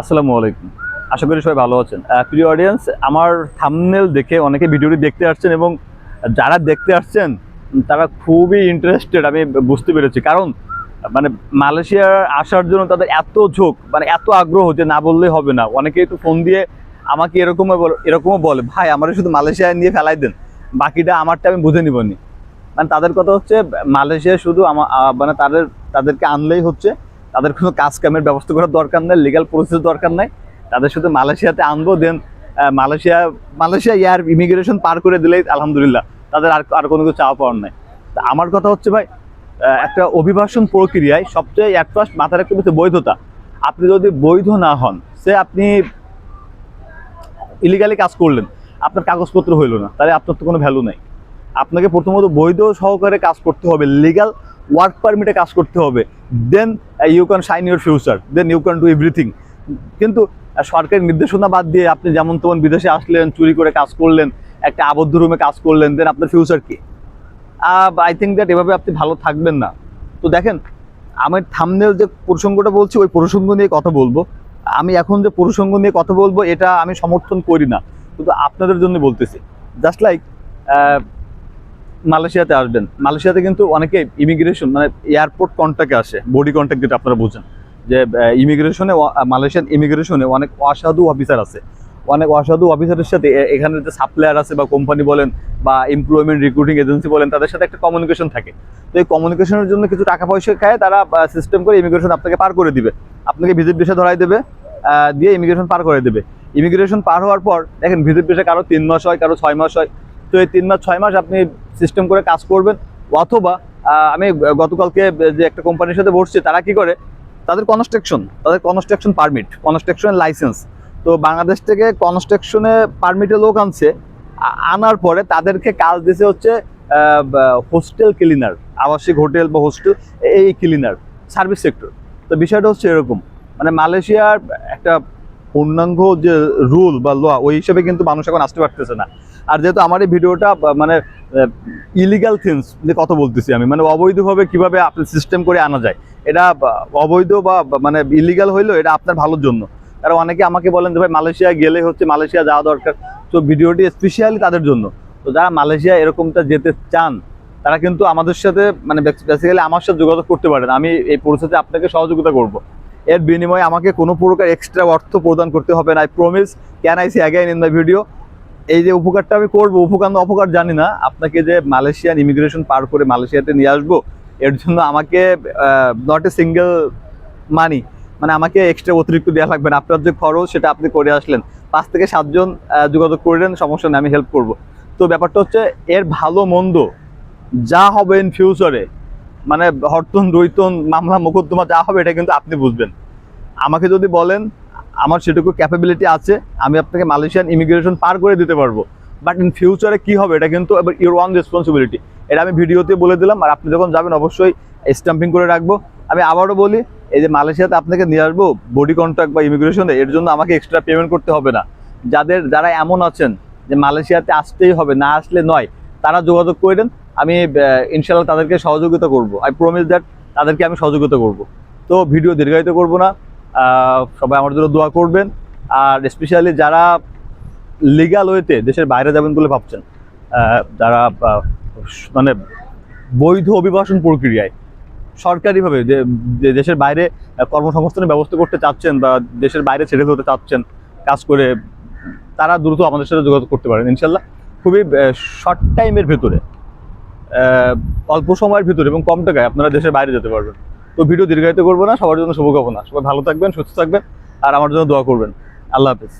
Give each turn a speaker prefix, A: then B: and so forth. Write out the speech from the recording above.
A: আসসালামু আলাইকুম। আশা করি সবাই ভালো আছেন। প্রিয় অডিয়েন্স আমার থামনেল দেখে অনেকে ভিডিওটি দেখতে আসছেন এবং যারা দেখতে আসছেন, তারা খুবই ইন্টারেস্টেড আমি বুঝতে পেরেছি। কারণ মানে মালয়েশিয়ার আসার জন্য তাদের এত ঝোঁক মানে এত আগ্রহ যে না বললেই হবে না। অনেকেই তো ফোন দিয়ে আমাকে এরকম এরকমও বলে, ভাই, আমার শুধু মালয়েশিয়ায় নিয়ে ফেলাই দেন, বাকিটা আমারটা আমি বুঝে নিবনি মানে তাদের কথা হচ্ছে, মালয়েশিয়া শুধু মানে তাদের, তাদেরকে আনলেই হচ্ছে। তাদের কোনো কাজ কামের ব্যবস্থা করার দরকার নেই লিগাল প্রসেস দরকার নাই। তাদের শুধু মালয়েশিয়াতে আনব দেন মালয়েশিয়া মালয়েশিয়া ইয়ার ইমিগ্রেশন পার করে দিলেই আলহামদুলিল্লাহ, তাদের আর আর কোনো কিছু চাওয়া পাওয়ার নাই। তা আমার কথা হচ্ছে ভাই একটা অভিবাসন প্রক্রিয়ায় সবচেয়ে অ্যাট ফার্স্ট মাথার একটা হচ্ছে বৈধতা। আপনি যদি বৈধ না হন, সে আপনি ইলিগালি কাজ করলেন, আপনার কাগজপত্র হইল না, তাহলে আপনার তো কোনো ভ্যালু নাই। আপনাকে প্রথমত বৈধ সহকারে কাজ করতে হবে লিগাল ওয়ার্ক পারমিটে কাজ করতে হবে। Then you can shine your future then you can do everything কিন্তু আহ, সরকারি নির্দেশনা বাদ দিয়ে আপনি যেমন তেমন বিদেশে আসলেন চুরি করে কাজ করলেন একটা আবদ্ধ রুমে কাজ করলেন দেন আপনার ফিউচার কি? আই থিঙ্ক দ্যাট এভাবে আপনি ভালো থাকবেন না। তো দেখেন আমার থামনেল যে প্রসঙ্গটা বলছি ওই প্রসঙ্গ নিয়ে কথা বলব। আমি এখন যে প্রসঙ্গ নিয়ে কথা বলব এটা আমি সমর্থন করি না। কিন্তু আপনাদের জন্য বলতেছি। জাস্ট লাইক মালয়েশিয়াতে আসবেন। মালয়েশিয়াতে কিন্তু অনেকে ইমিগ্রেশন মানে এয়ারপোর্ট কন্ট্যাক্টে আসে বডি কন্ট্যাক্ট যেটা আপনারা বোঝেন। যে ইমিগ্রেশনে মালয়েশিয়ান ইমিগ্রেশনে অনেক অসাধু অফিসার আছে। অনেক অসাধু অফিসারের সাথে এখানে যে সাপ্লায়ার আছে বা কোম্পানি বলেন বা এমপ্লয়মেন্ট রিক্রুটিং এজেন্সি বলেন, তাদের সাথে একটা কমিউনিকেশন থাকে। তো এই কমিউনিকেশনের জন্য কিছু টাকা পয়সা খায়, তারা সিস্টেম করে ইমিগ্রেশন আপনাকে পার করে দিবে। আপনাকে ভিজিট ভিসা ধরাই দেবে দিয়ে ইমিগ্রেশন পার করে দেবে। ইমিগ্রেশন পার হওয়ার পর, দেখেন ভিজিট ভিসা কারও তিন মাস হয়, কারও ছয় মাস হয়। তো এই তিন মাস, ছয় মাস আপনি সিস্টেম করে কাজ করবেন। অথবা আমি গতকালকে যে একটা কোম্পানির সাথে বসছি, তারা কি করে? তাদের কনস্ট্রাকশন তাদের কনস্ট্রাকশন পারমিট কনস্ট্রাকশন লাইসেন্স তো বাংলাদেশ থেকে কনস্ট্রাকশনে পারমিটে লোক আনছে আনার পরে তাদেরকে কাজ দিছে হচ্ছে হোস্টেল ক্লিনার আবাসিক হোটেল বা হোস্টেল এই ক্লিনার সার্ভিস সেক্টর তো বিষয়টা হচ্ছে এরকম। মানে মালয়েশিয়ার একটা পূর্ণাঙ্গ যে রুল বা ল ওই হিসেবে কিন্তু মানুষ এখন আসতে পারতেছে না। আর যেহেতু আমার এই ভিডিওটা মানে ইলিগাল থিংস নিয়ে কথা বলতেছি আমি মানে অবৈধভাবে কীভাবে আপনি সিস্টেম করে আনা যায়, এটা অবৈধ বা মানে ইলিগাল হইল এটা আপনার ভালোর জন্য। কারণ অনেকে আমাকে বলেন যে, ভাই, মালয়েশিয়া গেলে হচ্ছে মালয়েশিয়া যাওয়া দরকার। তো ভিডিওটি স্পেশালি তাদের জন্য। তো যারা মালয়েশিয়া এরকমটা যেতে চান, তারা কিন্তু আমাদের সাথে মানে বেসিক্যালি আমার সাথে যোগাযোগ করতে পারেন। আমি এই পরিস্থিতিতে আপনাকে সহযোগিতা করব। এর বিনিময়ে আমাকে কোনো প্রকার এক্সট্রা অর্থ প্রদান করতে হবে না I promise can I see again in the video এই যে উপকারটা আমি করব, উপকার না অপকার জানি না। আপনাকে যে মালয়েশিয়ান ইমিগ্রেশন পার করে মালয়েশিয়াতে নিয়ে আসব, এর জন্য আমাকে নট এ সিঙ্গেল মানি মানে আমাকে এক্সট্রা অতিরিক্ত দেওয়া লাগবে না। আপনার যে খরচ, সেটা আপনি করে আসলেন। পাঁচ থেকে সাতজন যোগাযোগ করলেন সমস্যা নেই, আমি হেল্প করব। তো ব্যাপারটা হচ্ছে, এর ভালো মন্দ, যা হবে ইন ফিউচারে মানে হরতন, দৈতন, মামলা, মোকদ্দমা, যা হবে, এটা কিন্তু আপনি বুঝবেন। আমাকে যদি বলেন আমার সেটুকু ক্যাপাবিলিটি আছে, আমি আপনাকে মালয়েশিয়ান ইমিগ্রেশন পার করে দিতে পারব। বাট ইন ফিউচারে কি হবে, এটা কিন্তু এবার ইউর ওয়ান রেসপন্সিবিলিটি এটা আমি ভিডিওতে বলে দিলাম, আর আপনি যখন যাবেন অবশ্যই স্টাম্পিং করে রাখব। আমি আবারও বলি, এই যে মালয়েশিয়াতে আপনাকে নিয়ে আসব বডি কন্ট্রাক্ট বা ইমিগ্রেশনে এর জন্য আমাকে এক্সট্রা পেমেন্ট করতে হবে না। যাদের, যারা এমন আছেন যে মালয়েশিয়াতে আসতেই হবে, না আসলে নয়, তারা যোগাযোগ করে দেন আমি ইনশাল্লাহ তাদেরকে সহযোগিতা করব। আই প্রমিস দ্যাট তাদেরকে আমি সহযোগিতা করব। তো ভিডিও দীর্ঘায়িত করব না। সবাই আমার জন্য দোয়া করবেন। আর স্পেশালি যারা লিগাল ওয়েতে দেশের বাইরে যাবেন বলে ভাবছেন যারা মানে বৈধ অভিবাসন প্রক্রিয়ায় সরকারিভাবে যে দেশের বাইরে কর্মসংস্থানের ব্যবস্থা করতে চাচ্ছেন বা দেশের বাইরে ছেড়ে হতে চাচ্ছেন কাজ করে, তারা দ্রুত আমাদের সাথে যোগাযোগ করতে পারেন, ইনশাল্লাহ। খুবই শর্ট টাইমের ভেতরে অল্প সময়ের ভেতরে এবং কম টাকায় আপনারা দেশের বাইরে যেতে পারবেন। তো ভিডিও দীর্ঘায়িত করব না, সবার জন্য শুভকামনা। সবাই ভালো থাকবেন, সুস্থ থাকবেন, আর আমার জন্য দোয়া করবেন। আল্লাহ হাফিজ।